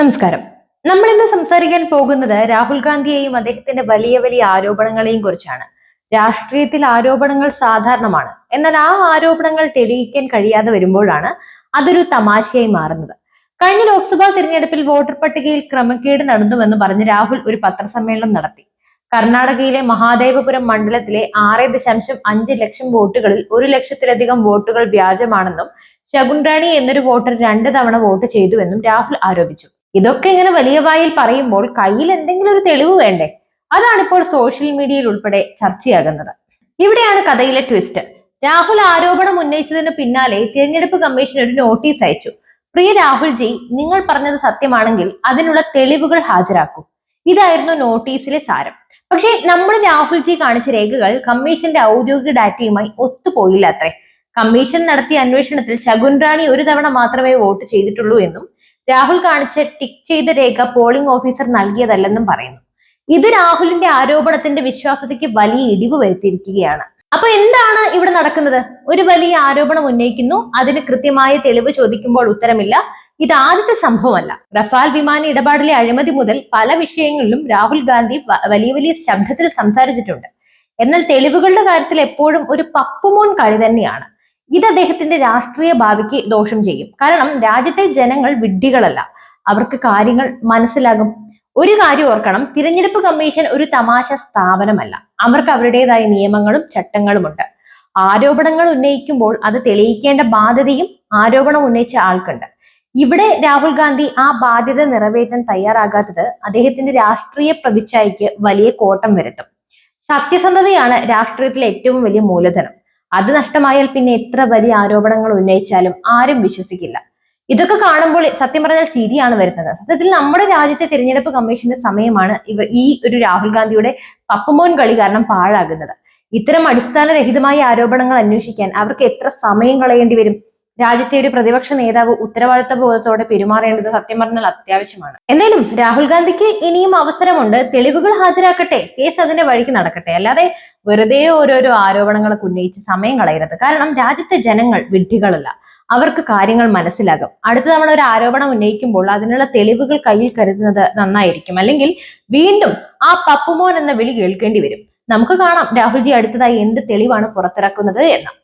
നമസ്കാരം. നമ്മൾ ഇന്ന് സംസാരിക്കാൻ പോകുന്നത് രാഹുൽ ഗാന്ധിയെയും അദ്ദേഹത്തിന്റെ വലിയ വലിയ ആരോപണങ്ങളെയും കുറിച്ചാണ്. രാഷ്ട്രീയത്തിൽ ആരോപണങ്ങൾ സാധാരണമാണ്. എന്നാൽ ആ ആരോപണങ്ങൾ തെളിയിക്കാൻ കഴിയാതെ വരുമ്പോഴാണ് അതൊരു തമാശയായി മാറുന്നത്. കഴിഞ്ഞ ലോക്സഭാ തിരഞ്ഞെടുപ്പിൽ വോട്ടർ പട്ടികയിൽ ക്രമക്കേട് നടന്നുവെന്ന് പറഞ്ഞ് രാഹുൽ ഒരു പത്രസമ്മേളനം നടത്തി. കർണാടകയിലെ മഹാദേവപുരം മണ്ഡലത്തിലെ ആറ് ദശാംശം അഞ്ച് ലക്ഷം വോട്ടുകളിൽ ഒരു ലക്ഷത്തിലധികം വോട്ടുകൾ വ്യാജമാണെന്നും ശകുൻറാണി എന്നൊരു വോട്ടർ രണ്ട് തവണ വോട്ട് ചെയ്തുവെന്നും രാഹുൽ ആരോപിച്ചു. ഇതൊക്കെ ഇങ്ങനെ വലിയ വായിൽ പറയുമ്പോൾ കയ്യിൽ എന്തെങ്കിലും ഒരു തെളിവ് വേണ്ടേ? അതാണ് ഇപ്പോൾ സോഷ്യൽ മീഡിയയിൽ ഉൾപ്പെടെ ചർച്ചയാകുന്നത്. ഇവിടെയാണ് കഥയിലെ ട്വിസ്റ്റ് രാഹുൽ ആരോപണം ഉന്നയിച്ചതിന് പിന്നാലെ തിരഞ്ഞെടുപ്പ് കമ്മീഷൻ ഒരു നോട്ടീസ് അയച്ചു. പ്രിയ രാഹുൽ ജി നിങ്ങൾ പറഞ്ഞത് സത്യമാണെങ്കിൽ അതിനുള്ള തെളിവുകൾ ഹാജരാക്കൂ. ഇതായിരുന്നു നോട്ടീസിലെ സാരം. പക്ഷേ നമ്മൾ രാഹുൽ ജി കാണിച്ച രേഖകൾ കമ്മീഷന്റെ ഔദ്യോഗിക ഡാറ്റയുമായി ഒത്തുപോയില്ല അത്രേ. കമ്മീഷൻ നടത്തിയ അന്വേഷണത്തിൽ ശകുൻ റാണി ഒരു തവണ മാത്രമേ വോട്ട് ചെയ്തിട്ടുള്ളൂ എന്നും രാഹുൽ കാണിച്ച ടിക്ക് ചെയ്ത രേഖ പോളിംഗ് ഓഫീസർ നൽകിയതല്ലെന്നും പറയുന്നു. ഇത് രാഹുലിന്റെ ആരോപണത്തിന്റെ വിശ്വാസ്യതയ്ക്ക് വലിയ ഇടിവ് വരുത്തിയിരിക്കുകയാണ്. അപ്പൊ എന്താണ് ഇവിടെ നടക്കുന്നത്? ഒരു വലിയ ആരോപണം ഉന്നയിക്കുന്നു അതിന് കൃത്യമായ തെളിവ് ചോദിക്കുമ്പോൾ ഉത്തരമില്ല. ഇത് ആദ്യത്തെ സംഭവമല്ല. റഫാൽ വിമാന ഇടപാടിലെ അഴിമതി മുതൽ പല വിഷയങ്ങളിലും രാഹുൽ ഗാന്ധി വലിയ വലിയ ശബ്ദത്തിൽ സംസാരിച്ചിട്ടുണ്ട്. എന്നാൽ തെളിവുകളുടെ കാര്യത്തിൽ എപ്പോഴും ഒരു പപ്പുമോൻ കളി തന്നെയാണ്. ഇത് അദ്ദേഹത്തിന്റെ രാഷ്ട്രീയ ഭാവിക്ക് ദോഷം ചെയ്യും. കാരണം രാജ്യത്തെ ജനങ്ങൾ വിഡ്ഢികളല്ല. അവർക്ക് കാര്യങ്ങൾ മനസ്സിലാകും. ഒരു കാര്യം ഓർക്കണം തിരഞ്ഞെടുപ്പ് കമ്മീഷൻ ഒരു തമാശ സ്ഥാപനമല്ല. അവർക്ക് അവരുടേതായ നിയമങ്ങളും ചട്ടങ്ങളുമുണ്ട്. ആരോപണങ്ങൾ ഉന്നയിക്കുമ്പോൾ അത് തെളിയിക്കേണ്ട ബാധ്യതയും ആരോപണം ഉന്നയിച്ച ആൾക്കുണ്ട്. ഇവിടെ രാഹുൽ ഗാന്ധി ആ ബാധ്യത നിറവേറ്റാൻ തയ്യാറാകാത്തത് അദ്ദേഹത്തിന്റെ രാഷ്ട്രീയ പ്രതിച്ഛായയ്ക്ക് വലിയ കോട്ടം വരുത്തും. സത്യസന്ധതയാണ് രാഷ്ട്രീയത്തിലെ ഏറ്റവും വലിയ മൂലധനം. അത് നഷ്ടമായാൽ പിന്നെ എത്ര വലിയ ആരോപണങ്ങൾ ഉന്നയിച്ചാലും ആരും വിശ്വസിക്കില്ല. ഇതൊക്കെ കാണുമ്പോൾ സത്യം പറഞ്ഞാൽ ചിരിയാണ് വരുന്നത്. സത്യത്തിൽ നമ്മുടെ രാജ്യത്തെ തിരഞ്ഞെടുപ്പ് കമ്മീഷന്റെ സമയമാണ് ഇവർ ഈ ഒരു രാഹുൽ ഗാന്ധിയുടെ പപ്പുമോൻ കളി കാരണം പാഴാകുന്നത്. ഇത്തരം അടിസ്ഥാനരഹിതമായ ആരോപണങ്ങൾ അന്വേഷിക്കാൻ അവർക്ക് എത്ര സമയം കളയേണ്ടി വരും? രാജ്യത്തെ ഒരു പ്രതിപക്ഷ നേതാവ് ഉത്തരവാദിത്ത ബോധത്തോടെ പെരുമാറേണ്ടത് സത്യം പറഞ്ഞാൽ അത്യാവശ്യമാണ്. എന്തായാലും രാഹുൽ ഗാന്ധിക്ക് ഇനിയും അവസരമുണ്ട്. തെളിവുകൾ ഹാജരാക്കട്ടെ. കേസ് അതിന്റെ വഴിക്ക് നടക്കട്ടെ. അല്ലാതെ വെറുതെ ഓരോരോ ആരോപണങ്ങളൊക്കെ ഉന്നയിച്ച് സമയം കളയരുത്. കാരണം രാജ്യത്തെ ജനങ്ങൾ വിഡ്ഢികളല്ല. അവർക്ക് കാര്യങ്ങൾ മനസ്സിലാകും. അടുത്ത തവണ ഒരു ആരോപണം ഉന്നയിക്കുമ്പോൾ അതിനുള്ള തെളിവുകൾ കയ്യിൽ കരുതുന്നത് നന്നായിരിക്കും. അല്ലെങ്കിൽ വീണ്ടും ആ പപ്പുമോൻ എന്ന വിളി കേൾക്കേണ്ടി വരും. നമുക്ക് കാണാം രാഹുൽജി അടുത്തതായി എന്ത് തെളിവാണ് പുറത്തിറക്കുന്നത് എന്ന്.